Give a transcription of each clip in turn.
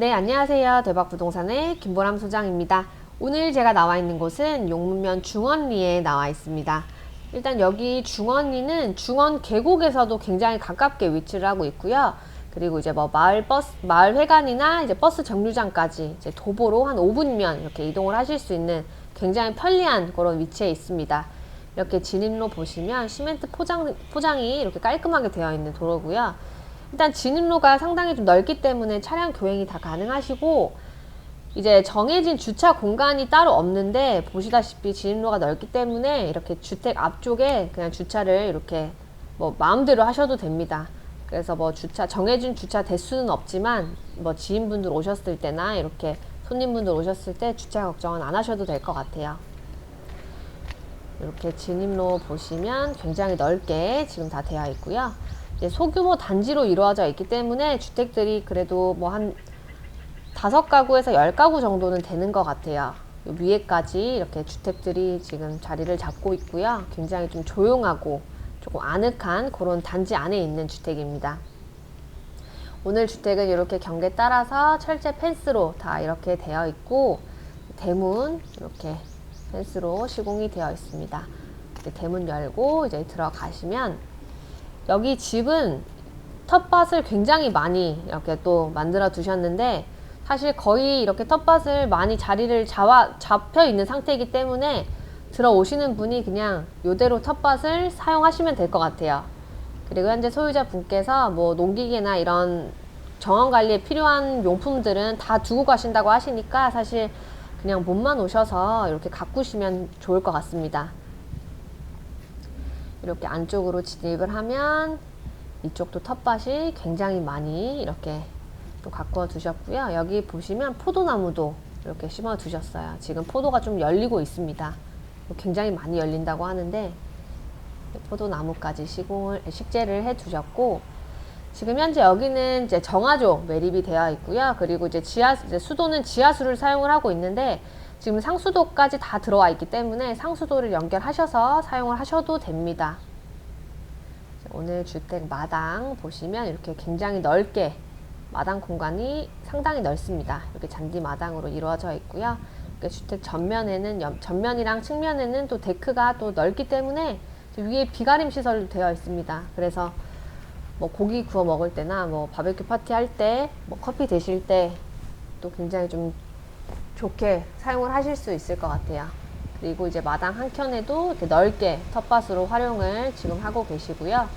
네, 안녕하세요. 대박부동산의 김보람 소장입니다. 오늘 제가 나와 있는 곳은 용문면 중원리에 나와 있습니다. 일단 여기 중원리는 중원 계곡에서도 굉장히 가깝게 위치를 하고 있고요. 그리고 이제 뭐 마을 버스, 마을 회관이나 이제 버스 정류장까지 이제 도보로 한 5분면 이렇게 이동을 하실 수 있는 굉장히 편리한 그런 위치에 있습니다. 이렇게 진입로 보시면 시멘트 포장, 포장이 이렇게 깔끔하게 되어 있는 도로고요. 일단 진입로가 상당히 좀 넓기 때문에 차량 교행이 다 가능하시고 이제 정해진 주차 공간이 따로 없는데 보시다시피 진입로가 넓기 때문에 이렇게 주택 앞쪽에 그냥 주차를 이렇게 뭐 마음대로 하셔도 됩니다. 그래서 뭐 주차 정해진 주차 대수는 없지만 뭐 지인분들 오셨을 때나 이렇게 손님분들 오셨을 때 주차 걱정은 안 하셔도 될 것 같아요. 이렇게 진입로 보시면 굉장히 넓게 지금 다 되어 있고요. 소규모 단지로 이루어져 있기 때문에 주택들이 그래도 뭐 한 다섯 가구에서 열 가구 정도는 되는 것 같아요. 요 위에까지 이렇게 주택들이 지금 자리를 잡고 있고요. 굉장히 좀 조용하고 조금 아늑한 그런 단지 안에 있는 주택입니다. 오늘 주택은 이렇게 경계 따라서 철제 펜스로 다 이렇게 되어 있고 대문 이렇게 펜스로 시공이 되어 있습니다. 대문 열고 이제 들어가시면 여기 집은 텃밭을 굉장히 많이 이렇게 또 만들어 두셨는데 사실 거의 이렇게 텃밭을 많이 자리를 잡아, 잡혀 있는 상태이기 때문에 들어오시는 분이 그냥 이대로 텃밭을 사용하시면 될 것 같아요. 그리고 현재 소유자 분께서 뭐 농기계나 이런 정원 관리에 필요한 용품들은 다 두고 가신다고 하시니까 사실 그냥 몸만 오셔서 이렇게 가꾸시면 좋을 것 같습니다. 이렇게 안쪽으로 진입을 하면 이쪽도 텃밭이 굉장히 많이 이렇게 또 가꾸어 두셨고요. 여기 보시면 포도나무도 이렇게 심어 두셨어요. 지금 포도가 좀 열리고 있습니다. 굉장히 많이 열린다고 하는데 포도나무까지 시공을 식재를 해 두셨고 지금 현재 여기는 이제 정화조 매립이 되어 있고요. 그리고 이제 지하 이제 수도는 지하수를 사용을 하고 있는데 지금 상수도까지 다 들어와 있기 때문에 상수도를 연결하셔서 사용을 하셔도 됩니다. 오늘 주택 마당 보시면 이렇게 굉장히 넓게 마당 공간이 상당히 넓습니다. 이렇게 잔디 마당으로 이루어져 있고요. 주택 전면에는 옆- 전면이랑 측면에는 또 데크가 또 넓기 때문에 위에 비가림 시설도 되어 있습니다. 그래서 뭐 고기 구워 먹을 때나 뭐 바베큐 파티 할 때, 뭐 커피 드실 때 또 굉장히 좀 좋게 사용을 하실 수 있을 것 같아요. 그리고 이제 마당 한 켠에도 이렇게 넓게 텃밭으로 활용을 지금 하고 계시고요.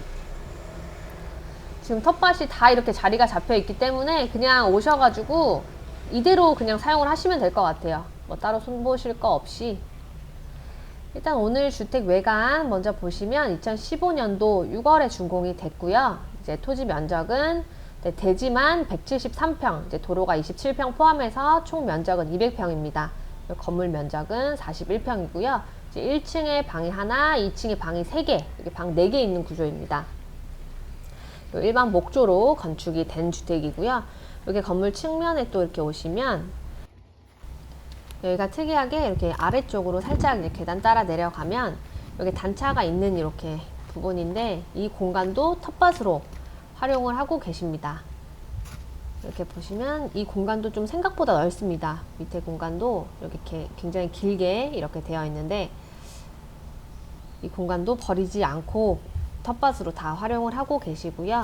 지금 텃밭이 다 이렇게 자리가 잡혀 있기 때문에 그냥 오셔가지고 이대로 그냥 사용을 하시면 될 것 같아요. 뭐 따로 손보실 거 없이. 일단 오늘 주택 외관 먼저 보시면 2015년도 6월에 준공이 됐고요. 이제 토지 면적은 네, 대지만 173평, 이제 도로가 27평 포함해서 총 면적은 200평입니다. 건물 면적은 41평이고요. 이제 1층에 방이 하나, 2층에 방이 3개, 이렇게 방 4개 있는 구조입니다. 일반 목조로 건축이 된 주택이고요. 여기 건물 측면에 또 이렇게 오시면 여기가 특이하게 이렇게 아래쪽으로 살짝 이제 계단 따라 내려가면 여기 단차가 있는 이렇게 부분인데 이 공간도 텃밭으로 활용을 하고 계십니다. 이렇게 보시면 이 공간도 좀 생각보다 넓습니다. 밑에 공간도 이렇게 굉장히 길게 이렇게 되어 있는데 이 공간도 버리지 않고 텃밭으로 다 활용을 하고 계시고요.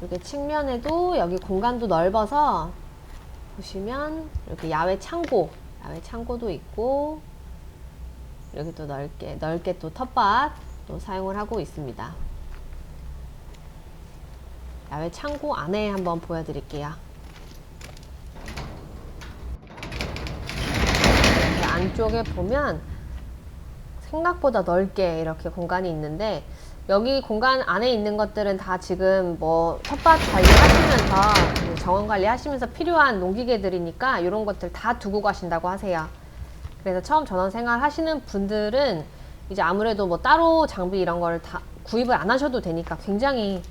이렇게 측면에도 여기 공간도 넓어서 보시면 이렇게 야외 창고, 야외 창고도 있고 이렇게 또 넓게 넓게 또 텃밭 또 사용을 하고 있습니다. 야외 창고 안에 한번 보여드릴게요. 안쪽에 보면 생각보다 넓게 이렇게 공간이 있는데 여기 공간 안에 있는 것들은 다 지금 뭐 텃밭 관리하시면서 정원 관리하시면서 필요한 농기계들이니까 이런 것들 다 두고 가신다고 하세요. 그래서 처음 전원 생활 하시는 분들은 이제 아무래도 뭐 따로 장비 이런 걸 다 구입을 안 하셔도 되니까 굉장히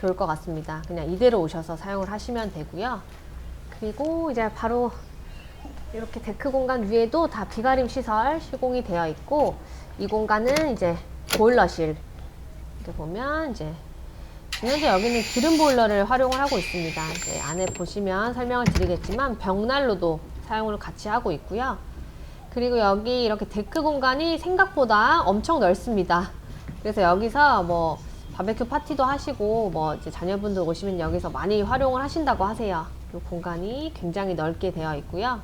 좋을 것 같습니다. 그냥 이대로 오셔서 사용을 하시면 되고요. 그리고 이제 바로 이렇게 데크 공간 위에도 다 비가림 시설 시공이 되어 있고 이 공간은 이제 보일러실 이렇게 보면 이제 현재 여기는 기름 보일러를 활용을 하고 있습니다. 이제 안에 보시면 설명을 드리겠지만 벽난로도 사용을 같이 하고 있고요. 그리고 여기 이렇게 데크 공간이 생각보다 엄청 넓습니다. 그래서 여기서 뭐 바베큐 파티도 하시고 뭐 이제 자녀분들 오시면 여기서 많이 활용을 하신다고 하세요. 이 공간이 굉장히 넓게 되어 있고요.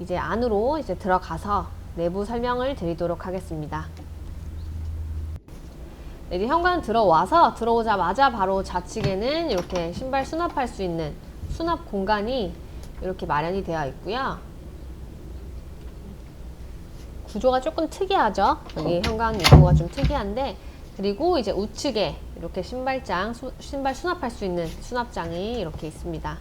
이제 안으로 이제 들어가서 내부 설명을 드리도록 하겠습니다. 네, 이제 현관 들어와서 들어오자마자 바로 좌측에는 이렇게 신발 수납할 수 있는 수납 공간이 이렇게 마련이 되어 있고요. 구조가 조금 특이하죠. 여기 현관 입구가 좀 특이한데 그리고 이제 우측에 이렇게 신발장 수- 신발 수납할 수 있는 수납장이 이렇게 있습니다.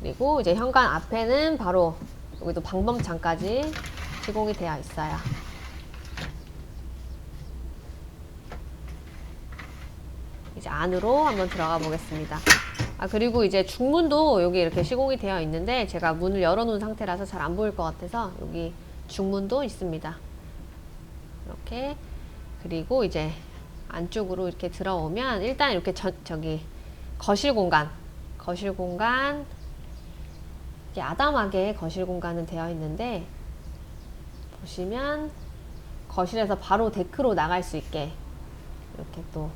그리고 이제 현관 앞에는 바로 여기도 방범창까지 시공이 되어 있어요. 이제 안으로 한번 들어가 보겠습니다. 아 그리고 이제 중문도 여기 이렇게 시공이 되어 있는데 제가 문을 열어 놓은 상태라서 잘 안 보일 것 같아서 여기 중문도 있습니다. 이렇게 그리고 이제 안쪽으로 이렇게 들어오면 일단 이렇게 저, 저기 거실 공간 거실 공간 아담하게 거실 공간은 되어 있는데 보시면 거실에서 바로 데크로 나갈 수 있게 이렇게 또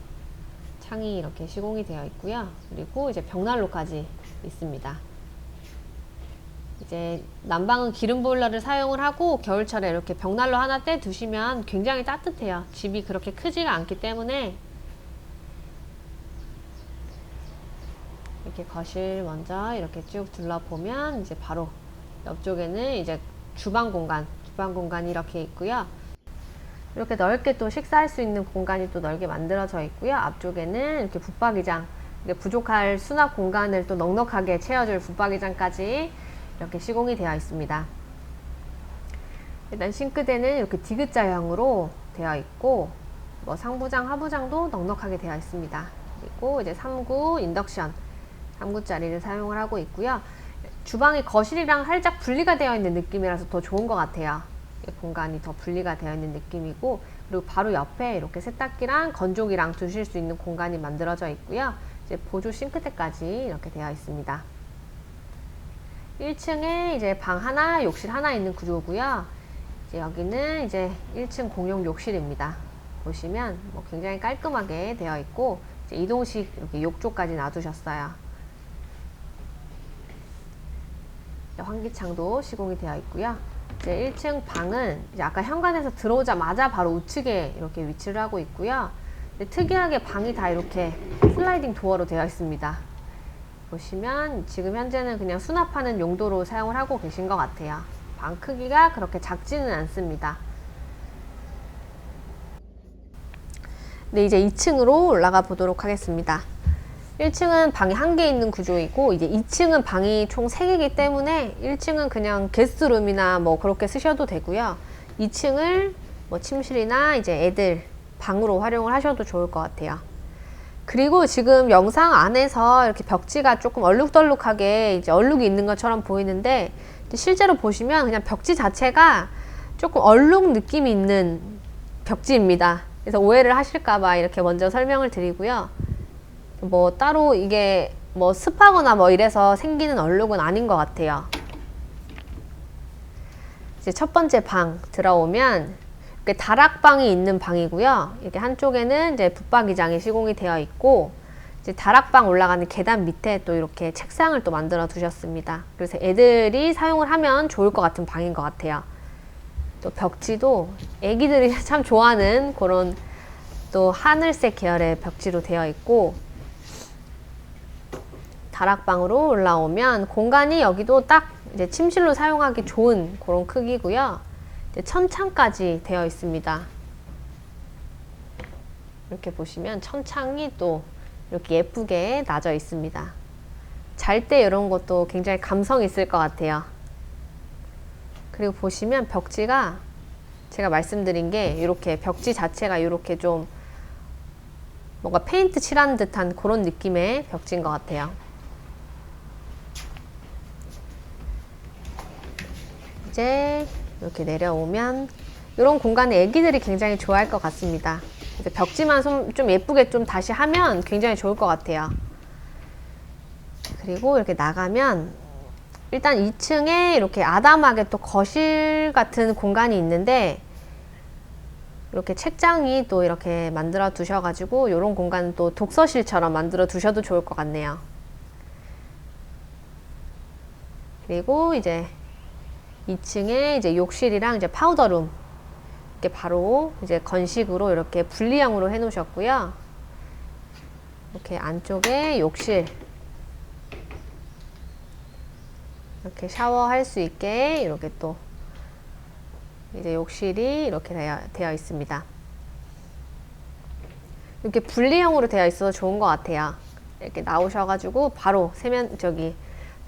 창이 이렇게 시공이 되어 있고요. 그리고 이제 벽난로까지 있습니다. 이제 난방은 기름 보일러를 사용을 하고 겨울철에 이렇게 벽난로 하나 떼 두시면 굉장히 따뜻해요. 집이 그렇게 크지가 않기 때문에 이렇게 거실 먼저 이렇게 쭉 둘러보면 이제 바로 옆쪽에는 이제 주방 공간, 주방 공간이 이렇게 있고요. 이렇게 넓게 또 식사할 수 있는 공간이 또 넓게 만들어져 있고요. 앞쪽에는 이렇게 붙박이장, 부족할 수납 공간을 또 넉넉하게 채워줄 붙박이장까지 이렇게 시공이 되어 있습니다. 일단 싱크대는 이렇게 디귿자형으로 되어 있고, 뭐 상부장, 하부장도 넉넉하게 되어 있습니다. 그리고 이제 3구 인덕션, 3구짜리를 사용을 하고 있고요. 주방이 거실이랑 살짝 분리가 되어 있는 느낌이라서 더 좋은 것 같아요. 공간이 더 분리가 되어 있는 느낌이고 그리고 바로 옆에 이렇게 세탁기랑 건조기랑 두실 수 있는 공간이 만들어져 있고요. 이제 보조 싱크대까지 이렇게 되어 있습니다. 1층에 이제 방 하나, 욕실 하나 있는 구조고요. 이제 여기는 이제 1층 공용 욕실입니다. 보시면 뭐 굉장히 깔끔하게 되어 있고 이동식 이렇게 욕조까지 놔두셨어요. 환기창도 시공이 되어 있고요. 이제 1층 방은 이제 아까 현관에서 들어오자마자 바로 우측에 이렇게 위치를 하고 있고요. 특이하게 방이 다 이렇게 슬라이딩 도어로 되어 있습니다. 보시면 지금 현재는 그냥 수납하는 용도로 사용을 하고 계신 것 같아요. 방 크기가 그렇게 작지는 않습니다. 네, 이제 2층으로 올라가 보도록 하겠습니다. 1층은 방이 한 개 있는 구조이고 이제 2층은 방이 총 3개이기 때문에 1층은 그냥 게스트룸이나 뭐 그렇게 쓰셔도 되고요. 2층을 뭐 침실이나 이제 애들 방으로 활용을 하셔도 좋을 것 같아요. 그리고 지금 영상 안에서 이렇게 벽지가 조금 얼룩덜룩하게 이제 얼룩이 있는 것처럼 보이는데 실제로 보시면 그냥 벽지 자체가 조금 얼룩 느낌이 있는 벽지입니다. 그래서 오해를 하실까봐 이렇게 먼저 설명을 드리고요. 뭐 따로 이게 뭐 습하거나 뭐 이래서 생기는 얼룩은 아닌 것 같아요. 이제 첫 번째 방 들어오면 이렇게 다락방이 있는 방이고요. 이렇게 한쪽에는 이제 붙박이장이 시공이 되어 있고 이제 다락방 올라가는 계단 밑에 또 이렇게 책상을 또 만들어 두셨습니다. 그래서 애들이 사용을 하면 좋을 것 같은 방인 것 같아요. 또 벽지도 애기들이 참 좋아하는 그런 또 하늘색 계열의 벽지로 되어 있고 다락방으로 올라오면 공간이 여기도 딱 이제 침실로 사용하기 좋은 그런 크기고요. 이제 천창까지 되어 있습니다. 이렇게 보시면 천창이 또 이렇게 예쁘게 나져 있습니다. 잘 때 이런 것도 굉장히 감성 있을 것 같아요. 그리고 보시면 벽지가 제가 말씀드린 게 이렇게 벽지 자체가 이렇게 좀 뭔가 페인트 칠한 듯한 그런 느낌의 벽지인 것 같아요. 이제 이렇게 내려오면 이런 공간에 애기들이 굉장히 좋아할 것 같습니다. 벽지만 좀, 좀 예쁘게 좀 다시 하면 굉장히 좋을 것 같아요. 그리고 이렇게 나가면 일단 2층에 이렇게 아담하게 또 거실 같은 공간이 있는데 이렇게 책장이 또 이렇게 만들어 두셔가지고 이런 공간 또 독서실처럼 만들어 두셔도 좋을 것 같네요. 그리고 이제 2층에 이제 욕실이랑 이제 파우더룸 이렇게 바로 이제 건식으로 이렇게 분리형으로 해 놓으셨고요. 이렇게 안쪽에 욕실 이렇게 샤워할 수 있게 이렇게 또 이제 욕실이 이렇게 되어, 되어 있습니다. 이렇게 분리형으로 되어 있어서 좋은 것 같아요. 이렇게 나오셔가지고 바로 세면 저기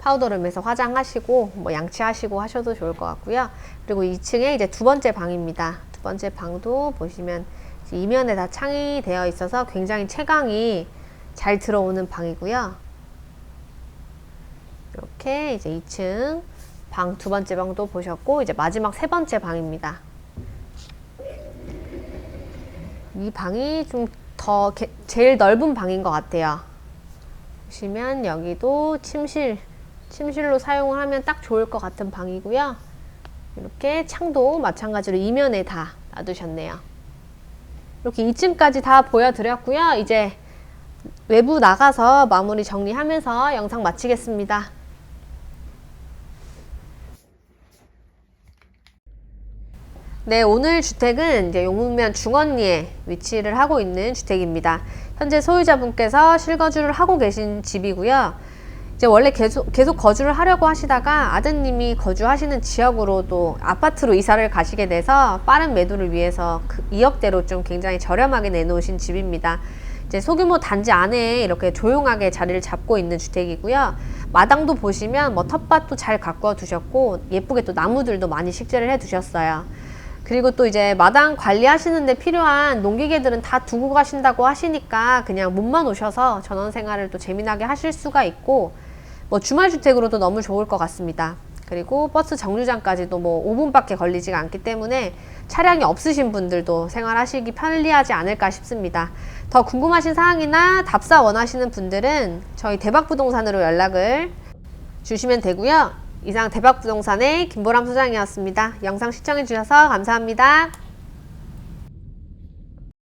파우더룸에서 화장하시고 뭐 양치하시고 하셔도 좋을 것 같고요. 그리고 2층에 이제 두 번째 방입니다. 두 번째 방도 보시면 이면에 다 창이 되어 있어서 굉장히 채광이 잘 들어오는 방이고요. 이렇게 이제 2층 방 두 번째 방도 보셨고 이제 마지막 세 번째 방입니다. 이 방이 좀 더 제일 넓은 방인 것 같아요. 보시면 여기도 침실 침실로 사용을 하면 딱 좋을 것 같은 방이고요. 이렇게 창도 마찬가지로 이면에 다 놔두셨네요. 이렇게 2층까지 다 보여드렸고요. 이제 외부 나가서 마무리 정리하면서 영상 마치겠습니다. 네, 오늘 주택은 이제 용문면 중원리에 위치를 하고 있는 주택입니다. 현재 소유자분께서 실거주를 하고 계신 집이고요. 이제 원래 계속, 계속 거주를 하려고 하시다가 아드님이 거주하시는 지역으로 또 아파트로 이사를 가시게 돼서 빠른 매도를 위해서 그 2억대로 좀 굉장히 저렴하게 내놓으신 집입니다. 이제 소규모 단지 안에 이렇게 조용하게 자리를 잡고 있는 주택이고요. 마당도 보시면 뭐 텃밭도 잘 가꾸어 두셨고 예쁘게 또 나무들도 많이 식재를 해 두셨어요. 그리고 또 이제 마당 관리하시는데 필요한 농기계들은 다 두고 가신다고 하시니까 그냥 몸만 오셔서 전원 생활을 또 재미나게 하실 수가 있고 뭐 주말 주택으로도 너무 좋을 것 같습니다. 그리고 버스 정류장까지도 뭐 5분밖에 걸리지가 않기 때문에 차량이 없으신 분들도 생활하시기 편리하지 않을까 싶습니다. 더 궁금하신 사항이나 답사 원하시는 분들은 저희 대박부동산으로 연락을 주시면 되고요. 이상 대박부동산의 김보람 소장이었습니다. 영상 시청해주셔서 감사합니다.